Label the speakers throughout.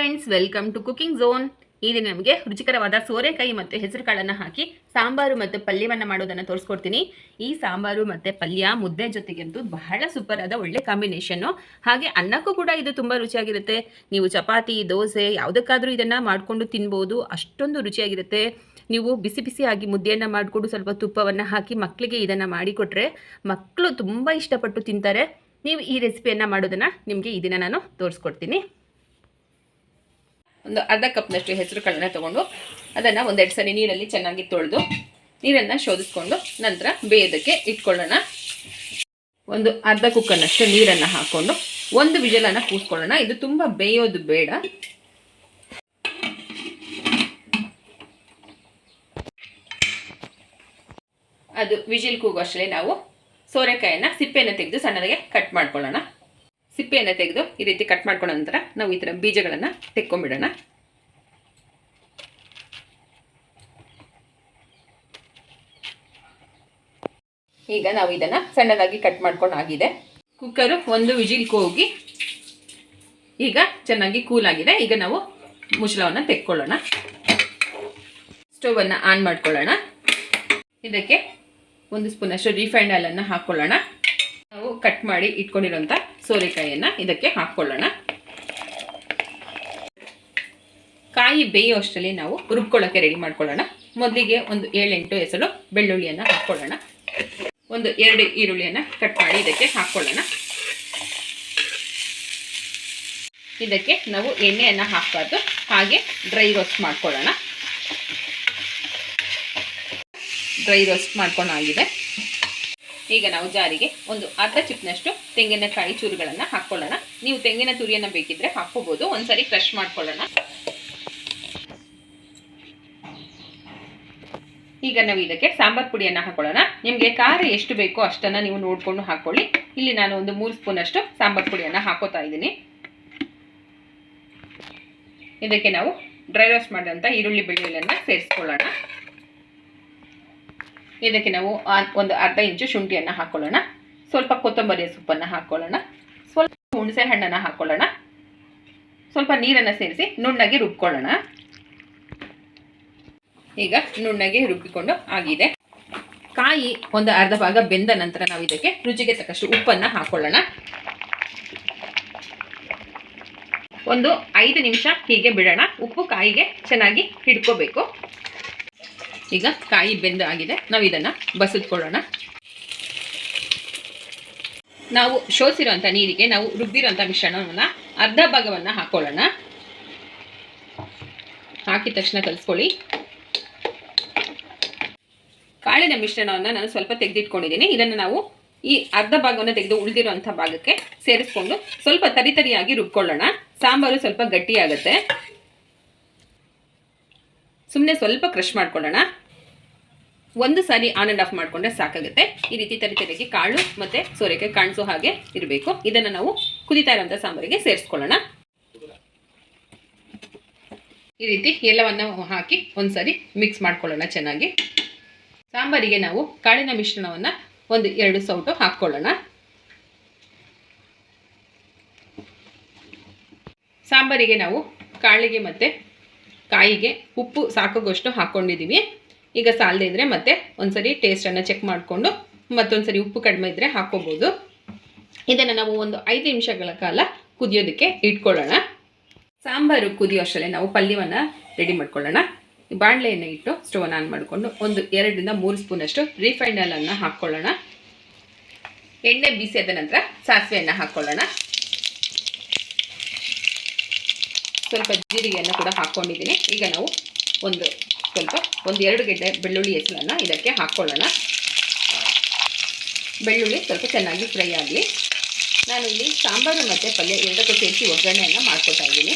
Speaker 1: Friends welcome to cooking zone ಈ ದಿನ ನಮಗೆ ರುಚಿಕರವಾದ ಸೋರೆಕಾಯಿ ಮತ್ತು ಹೆಸರು ಕಾಳನ್ನು ಹಾಕಿ, ಸಾಂಬಾರು ಮತ್ತು ಪಲ್ಯವನ್ನು ಮಾಡೋದನ್ನು ತೋರಿಸ್ಕೊಡ್ತೀನಿ. ಈ ಸಾಂಬಾರು ಮತ್ತು ಪಲ್ಯ, ಮುದ್ದೆ ಜೊತೆಗಂತೂ ಬಹಳ ಸೂಪರ್ ಆದ ಒಳ್ಳೆ ಕಾಂಬಿನೇಷನ್ನು ಹಾಗೆ ಅನ್ನಕ್ಕೂ ಕೂಡ ಇದು ತುಂಬ ರುಚಿಯಾಗಿರುತ್ತೆ. ನೀವು ಚಪಾತಿ, ದೋಸೆ ಯಾವುದಕ್ಕಾದರೂ ಇದನ್ನು ಮಾಡಿಕೊಂಡು ತಿನ್ಬೋದು. ಅಷ್ಟೊಂದು ರುಚಿಯಾಗಿರುತ್ತೆ. ನೀವು ಬಿಸಿ ಬಿಸಿಯಾಗಿ ಮುದ್ದೆಯನ್ನು ಮಾಡಿಕೊಂಡು ಸ್ವಲ್ಪ ತುಪ್ಪವನ್ನು ಹಾಕಿ ಮಕ್ಕಳಿಗೆ ಇದನ್ನು ಮಾಡಿಕೊಟ್ರೆ ಮಕ್ಕಳು ತುಂಬ ಇಷ್ಟಪಟ್ಟು ತಿಂತಾರೆ. ನೀವು ಈ ರೆಸಿಪಿಯನ್ನು ಮಾಡೋದನ್ನು ನಿಮಗೆ ಈ ದಿನ ನಾನು ತೋರಿಸ್ಕೊಡ್ತೀನಿ. ಒಂದು ಅರ್ಧ ಕಪ್ನಷ್ಟು ಹೆಸರು ಕಾಳನ್ನ ತೊಗೊಂಡು ಅದನ್ನು ಒಂದೆರಡು ಸರಿ ನೀರಲ್ಲಿ ಚೆನ್ನಾಗಿ ತೊಳೆದು ನೀರನ್ನು ಶೋಧಿಸ್ಕೊಂಡು ನಂತರ ಬೇಯೋದಕ್ಕೆ ಇಟ್ಕೊಳ್ಳೋಣ. ಒಂದು ಅರ್ಧ ಕುಕ್ಕರ್ನಷ್ಟು ನೀರನ್ನು ಹಾಕ್ಕೊಂಡು ಒಂದು ವಿಜಲನ್ನ ಕೂಸ್ಕೊಳ್ಳೋಣ ಇದು ತುಂಬ ಬೇಯೋದು ಬೇಡ. ಅದು ವಿಜಿಲ್ ಕೂಗೋಷ್ಟೇ ನಾವು ಸೋರೆಕಾಯನ್ನು ಸಿಪ್ಪೆಯನ್ನು ತೆಗೆದು ಸಣ್ಣದಾಗೆ ಕಟ್ ಮಾಡ್ಕೊಳ್ಳೋಣ. ಸಿಪ್ಪೆಯನ್ನು ತೆಗೆದು ಈ ರೀತಿ ಕಟ್ ಮಾಡ್ಕೊಂಡ ನಂತರ ನಾವು ಈ ಥರ ಬೀಜಗಳನ್ನು ತೆಕ್ಕೊಂಬಿಡೋಣ. ಈಗ ನಾವು ಇದನ್ನು ಸಣ್ಣದಾಗಿ ಕಟ್ ಮಾಡ್ಕೊಂಡು ಆಗಿದೆ. ಕುಕ್ಕರು ಒಂದು ವಿಜಿಲ್ ಹೋಗಿ ಈಗ ಚೆನ್ನಾಗಿ ಕೂಲ್ ಆಗಿದೆ. ಈಗ ನಾವು ಮುಚ್ಚಳವನ್ನು ತೆಕ್ಕೊಳ್ಳೋಣ. ಸ್ಟೋವನ್ನು ಆನ್ ಮಾಡ್ಕೊಳ್ಳೋಣ. ಇದಕ್ಕೆ ಒಂದು ಸ್ಪೂನಷ್ಟು ರಿಫೈಂಡ್ ಆಯಿಲನ್ನು ಹಾಕ್ಕೊಳ್ಳೋಣ ನಾವು ಕಟ್ ಮಾಡಿ ಇಟ್ಕೊಂಡಿರೋಂಥ ಸೋರೆಕಾಯಿಯನ್ನು ಇದಕ್ಕೆ ಹಾಕ್ಕೊಳ್ಳೋಣ. ಕಾಯಿ ಬೇಯೋ ಅಷ್ಟರಲ್ಲಿ ನಾವು ರುಬ್ಕೊಳ್ಳೋಕೆ ರೆಡಿ ಮಾಡ್ಕೊಳ್ಳೋಣ. ಮೊದಲಿಗೆ ಒಂದು ಏಳೆಂಟು ಹೆಸರು ಬೆಳ್ಳುಳ್ಳಿಯನ್ನು ಹಾಕ್ಕೊಳ್ಳೋಣ. ಒಂದು ಎರಡು ಈರುಳ್ಳಿಯನ್ನು ಕಟ್ ಮಾಡಿ ಇದಕ್ಕೆ ಹಾಕ್ಕೊಳ್ಳೋಣ. ಇದಕ್ಕೆ ನಾವು ಎಣ್ಣೆಯನ್ನು ಹಾಕಬಾರ್ದು. ಹಾಗೆ ಡ್ರೈ ರೋಸ್ಟ್ ಮಾಡ್ಕೊಳ್ಳೋಣ. ಡ್ರೈ ರೋಸ್ಟ್ ಮಾಡ್ಕೊಂಡಾಗಿದೆ ಈಗ ನಾವು ಜಾರಿಗೆ ಒಂದು ಅರ್ಧ ಚಿಪ್ನಷ್ಟು ತೆಂಗಿನಕಾಯಿ ಚೂರುಗಳನ್ನು ಹಾಕ್ಕೊಳ್ಳೋಣ ನೀವು ತೆಂಗಿನ ತುರಿಯನ್ನು ಬೇಕಿದ್ರೆ ಹಾಕ್ಕೋಬೋದು. ಒಂದ್ಸರಿ ಕ್ರಶ್ ಮಾಡ್ಕೊಳ್ಳೋಣ. ಈಗ ನಾವು ಇದಕ್ಕೆ ಸಾಂಬಾರ್ ಪುಡಿಯನ್ನು ಹಾಕೊಳ್ಳೋಣ. ನಿಮಗೆ ಖಾರ ಎಷ್ಟು ಬೇಕೋ ಅಷ್ಟನ್ನು ನೀವು ನೋಡಿಕೊಂಡು ಹಾಕ್ಕೊಳ್ಳಿ ಇಲ್ಲಿ ನಾನು ಒಂದು ಮೂರು ಸ್ಪೂನಷ್ಟು ಸಾಂಬಾರ್ ಪುಡಿಯನ್ನು ಹಾಕೋತಾ ಇದ್ದೀನಿ. ಇದಕ್ಕೆ ನಾವು ಡ್ರೈ ರೋಸ್ಟ್ ಮಾಡಿದಂಥ ಈರುಳ್ಳಿ ಬೆಳ್ಳುಳ್ಳಿಯನ್ನು ಸೇರಿಸ್ಕೊಳ್ಳೋಣ. ಇದಕ್ಕೆ ನಾವು ಒಂದು ಅರ್ಧ ಇಂಚು ಶುಂಠಿಯನ್ನು ಹಾಕ್ಕೊಳ್ಳೋಣ ಸ್ವಲ್ಪ ಕೊತ್ತಂಬರಿಯ ಸೊಪ್ಪನ್ನು ಹಾಕ್ಕೊಳ್ಳೋಣ ಸ್ವಲ್ಪ ಹುಣಸೆ ಹಣ್ಣನ್ನು ಹಾಕ್ಕೊಳ್ಳೋಣ ಸ್ವಲ್ಪ ನೀರನ್ನು ಸೇರಿಸಿ ನುಣ್ಣಗೆ ರುಬ್ಕೊಳ್ಳೋಣ. ಈಗ ನುಣ್ಣಗೆ ರುಬ್ಬಿಕೊಂಡು ಆಗಿದೆ. ಕಾಯಿ ಒಂದು ಅರ್ಧ ಭಾಗ ಬೆಂದ ನಂತರ ನಾವು ಇದಕ್ಕೆ ರುಚಿಗೆ ತಕ್ಕಷ್ಟು ಉಪ್ಪನ್ನು ಹಾಕ್ಕೊಳ್ಳೋಣ ಒಂದು ಐದು ನಿಮಿಷ ಹೀಗೆ ಬಿಡೋಣ. ಉಪ್ಪು ಕಾಯಿಗೆ ಚೆನ್ನಾಗಿ ಹಿಡ್ಕೋಬೇಕು. ಈಗ ಕಾಯಿ ಬೆಂದು ಆಗಿದೆ. ನಾವು ಇದನ್ನು ಬಸಿದ್ಕೊಳ್ಳೋಣ ನಾವು ಶೋಧಿಸಿರೋಂಥ ನೀರಿಗೆ ನಾವು ರುಬ್ಬಿರೋಂಥ ಮಿಶ್ರಣವನ್ನು ಅರ್ಧ ಭಾಗವನ್ನು ಹಾಕೊಳ್ಳೋಣ. ಹಾಕಿದ ತಕ್ಷಣ ಕಲಿಸ್ಕೊಳ್ಳಿ. ಕಾಳಿನ ಮಿಶ್ರಣವನ್ನು ನಾನು ಸ್ವಲ್ಪ ತೆಗೆದಿಟ್ಕೊಂಡಿದ್ದೀನಿ. ಇದನ್ನು ನಾವು ಈ ಅರ್ಧ ಭಾಗವನ್ನು ತೆಗೆದು ಉಳಿದಿರುವಂಥ ಭಾಗಕ್ಕೆ ಸೇರಿಸ್ಕೊಂಡು ಸ್ವಲ್ಪ ತರಿತರಿಯಾಗಿ ರುಬ್ಕೊಳ್ಳೋಣ. ಸಾಂಬಾರು ಸ್ವಲ್ಪ ಗಟ್ಟಿಯಾಗುತ್ತೆ. ಸುಮ್ಮನೆ ಸ್ವಲ್ಪ ಕ್ರಷ್ ಮಾಡ್ಕೊಳ್ಳೋಣ. ಒಂದು ಸಾರಿ ಆನ್ ಅಂಡ್ ಆಫ್ ಮಾಡಿಕೊಂಡ್ರೆ ಸಾಕಾಗುತ್ತೆ. ಈ ರೀತಿ ತರಿತರಿಗೆ ಕಾಳು ಮತ್ತು ಸೋರೆಕಾಯಿ ಕಾಣಿಸೋ ಹಾಗೆ ಇರಬೇಕು. ಇದನ್ನು ನಾವು ಕುದಿತಾ ಇರೋಂಥ ಸಾಂಬಾರಿಗೆ ಸೇರಿಸ್ಕೊಳ್ಳೋಣ. ಈ ರೀತಿ ಎಲ್ಲವನ್ನು ಹಾಕಿ ಒಂದು ಸಾರಿ ಮಿಕ್ಸ್ ಮಾಡ್ಕೊಳ್ಳೋಣ ಚೆನ್ನಾಗಿ. ಸಾಂಬಾರಿಗೆ ನಾವು ಕಾಳಿನ ಮಿಶ್ರಣವನ್ನು ಒಂದು ಎರಡು ಸೌಟು ಹಾಕ್ಕೊಳ್ಳೋಣ. ಸಾಂಬಾರಿಗೆ ನಾವು ಕಾಳಿಗೆ ಮತ್ತು ಕಾಯಿಗೆ ಉಪ್ಪು ಸಾಕಾಗೋಷ್ಟು ಹಾಕ್ಕೊಂಡಿದ್ದೀವಿ ಈಗ ಸಾಲದೆ ಇದ್ದರೆ ಮತ್ತೆ ಒಂದ್ಸರಿ ಟೇಸ್ಟನ್ನು ಚೆಕ್ ಮಾಡಿಕೊಂಡು ಮತ್ತೊಂದ್ಸರಿ ಉಪ್ಪು ಕಡಿಮೆ ಇದ್ದರೆ ಹಾಕ್ಕೋಬೋದು. ಇದನ್ನು ನಾವು ಒಂದು ಐದು ನಿಮಿಷಗಳ ಕಾಲ ಕುದಿಯೋದಕ್ಕೆ ಇಟ್ಕೊಳ್ಳೋಣ. ಸಾಂಬಾರು ಕುದಿಯೋ ಅಷ್ಟರಲ್ಲೇ ನಾವು ಪಲ್ಯವನ್ನು ರೆಡಿ ಮಾಡ್ಕೊಳ್ಳೋಣ. ಬಾಣಲೆಯನ್ನು ಇಟ್ಟು ಸ್ಟೋವನ್ನು ಆನ್ ಮಾಡಿಕೊಂಡು ಒಂದು ಎರಡರಿಂದ ಮೂರು ಸ್ಪೂನಷ್ಟು ರಿಫೈಂಡ್ ಆಯಿಲನ್ನು ಹಾಕ್ಕೊಳ್ಳೋಣ. ಎಣ್ಣೆ ಬಿಸಿ ಆದ ನಂತರ ಸಾಸಿವೆಯನ್ನು ಹಾಕ್ಕೊಳ್ಳೋಣ. ಸ್ವಲ್ಪ ಜೀರಿಗೆಯನ್ನು ಕೂಡ ಹಾಕ್ಕೊಂಡಿದ್ದೀನಿ. ಈಗ ನಾವು ಒಂದು ಸ್ವಲ್ಪ ಒಂದು ಎರಡು ಗೆಡ್ಡೆ ಬೆಳ್ಳುಳ್ಳಿ ಹೆಸರನ್ನು ಇದಕ್ಕೆ ಹಾಕ್ಕೊಳ್ಳೋಣ ಬೆಳ್ಳುಳ್ಳಿ ಸ್ವಲ್ಪ ಚೆನ್ನಾಗಿ ಫ್ರೈ ಆಗಲಿ. ನಾನು ಇಲ್ಲಿ ಸಾಂಬಾರು ಮತ್ತು ಪಲ್ಯ ಎರಡಕ್ಕೂ ಸೇರಿಸಿ ಒಗ್ಗರಣೆಯನ್ನು ಮಾಡ್ಕೊತಾ ಇದ್ದೀನಿ.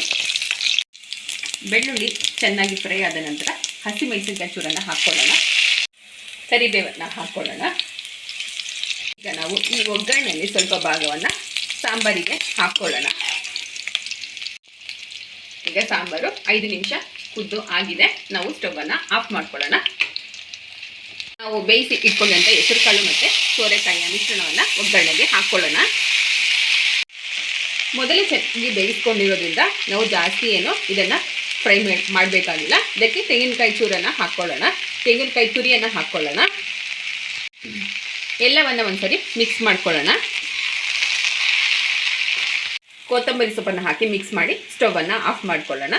Speaker 1: ಬೆಳ್ಳುಳ್ಳಿ ಚೆನ್ನಾಗಿ ಫ್ರೈ ಆದ ನಂತರ ಹಸಿಮೆಣಸಿನಕಾಯಿ ಚೂರನ್ನು ಹಾಕ್ಕೊಳ್ಳೋಣ ಕರಿಬೇವನ್ನು ಹಾಕ್ಕೊಳ್ಳೋಣ ಈಗ ನಾವು ಈ ಒಗ್ಗರಣೆಯಲ್ಲಿ ಸ್ವಲ್ಪ ಭಾಗವನ್ನು ಸಾಂಬಾರಿಗೆ ಹಾಕ್ಕೊಳ್ಳೋಣ ಈಗ ಸಾಂಬಾರು ಐದು ನಿಮಿಷ ಕುದ್ದು ಆಗಿದೆ. ನಾವು ಸ್ಟವನ್ನು ಆಫ್ ಮಾಡ್ಕೊಳ್ಳೋಣ. ನಾವು ಬೇಯಿಸಿ ಇಟ್ಕೊಂಡಂಥ ಹೆಸರುಕಾಳು ಮತ್ತು ಸೋರೆಕಾಯಿಯ ಮಿಶ್ರಣವನ್ನು ಒಗ್ಗರಣೆಗೆ ಹಾಕ್ಕೊಳ್ಳೋಣ ಮೊದಲೇ ಚೆನ್ನಾಗಿ ಬೇಯಿಸ್ಕೊಂಡಿರೋದ್ರಿಂದ ನಾವು ಜಾಸ್ತಿ ಏನು ಇದನ್ನು ಫ್ರೈ ಮಾಡಬೇಕಾಗಿಲ್ಲ. ಇದಕ್ಕೆ ತೆಂಗಿನಕಾಯಿ ಚೂರನ್ನು ಹಾಕ್ಕೊಳ್ಳೋಣ ತೆಂಗಿನಕಾಯಿ ತುರಿಯನ್ನು ಹಾಕ್ಕೊಳ್ಳೋಣ ಎಲ್ಲವನ್ನು ಒಂದ್ಸರಿ ಮಿಕ್ಸ್ ಮಾಡ್ಕೊಳ್ಳೋಣ. ಕೊತ್ತಂಬರಿ ಸೊಪ್ಪನ್ನು ಹಾಕಿ ಮಿಕ್ಸ್ ಮಾಡಿ ಸ್ಟವನ್ನು ಆಫ್ ಮಾಡ್ಕೊಳ್ಳೋಣ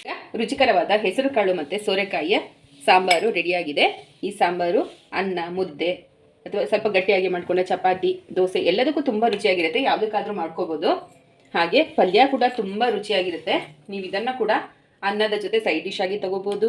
Speaker 1: ಈಗ ರುಚಿಕರವಾದ ಹೆಸರುಕಾಳು ಮತ್ತು ಸೋರೆಕಾಯಿಯ ಸಾಂಬಾರು ರೆಡಿಯಾಗಿದೆ. ಈ ಸಾಂಬಾರು, ಅನ್ನ, ಮುದ್ದೆ ಅಥವಾ ಸ್ವಲ್ಪ ಗಟ್ಟಿಯಾಗಿ ಮಾಡ್ಕೊಂಡ ಚಪಾತಿ, ದೋಸೆ ಎಲ್ಲದಕ್ಕೂ ತುಂಬ ರುಚಿಯಾಗಿರುತ್ತೆ. ಯಾವುದಕ್ಕಾದರೂ ಮಾಡ್ಕೋಬೋದು. ಹಾಗೆ ಪಲ್ಯ ಕೂಡ ತುಂಬ ರುಚಿಯಾಗಿರುತ್ತೆ. ನೀವು ಇದನ್ನು ಕೂಡ ಅನ್ನದ ಜೊತೆ ಸೈಡ್ ಡಿಶ್ ಆಗಿ ತಗೋಬೋದು.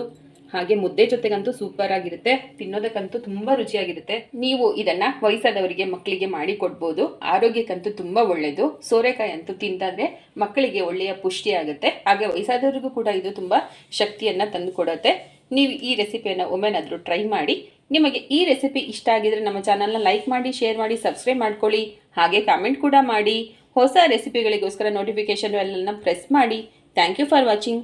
Speaker 1: ಹಾಗೆ ಮುದ್ದೆ ಜೊತೆಗಂತೂ ಸೂಪರ್ ಆಗಿರುತ್ತೆ. ತಿನ್ನೋದಕ್ಕಂತೂ ತುಂಬಾ ರುಚಿಯಾಗಿರುತ್ತೆ. ನೀವು ಇದನ್ನ ವಯಸ್ಸಾದವರಿಗೆ ಮಕ್ಕಳಿಗೆ ಮಾಡಿ ಕೊಡ್ಬೋದು. ಆರೋಗ್ಯಕ್ಕಂತೂ ತುಂಬಾ ಒಳ್ಳೇದು. ಸೋರೆಕಾಯಿ ಅಂತೂ ತಿಂತಾದ್ರೆ ಮಕ್ಕಳಿಗೆ ಒಳ್ಳೆಯ ಪುಷ್ಟಿ ಆಗುತ್ತೆ. ಹಾಗೆ ವಯಸ್ಸಾದವರಿಗೂ ಕೂಡ ಇದು ತುಂಬಾ ಶಕ್ತಿಯನ್ನ ತಂದು ಕೊಡುತ್ತೆ. ನೀವು ಈ ರೆಸಿಪಿಯನ್ನು ಒಮ್ಮೆನಾದರೂ ಟ್ರೈ ಮಾಡಿ. ನಿಮಗೆ ಈ ರೆಸಿಪಿ ಇಷ್ಟ ಆಗಿದ್ರೆ ನಮ್ಮ ಚಾನಲ್ನ ಲೈಕ್ ಮಾಡಿ ಶೇರ್ ಮಾಡಿ ಸಬ್ಸ್ಕ್ರೈಬ್ ಮಾಡ್ಕೊಳ್ಳಿ. ಹಾಗೆ ಕಾಮೆಂಟ್ ಕೂಡ ಮಾಡಿ. ಹೊಸ ರೆಸಿಪಿಗಳಿಗೋಸ್ಕರ ನೋಟಿಫಿಕೇಶನ್ ಎಲ್ಲ ಪ್ರೆಸ್ ಮಾಡಿ. Thank you for watching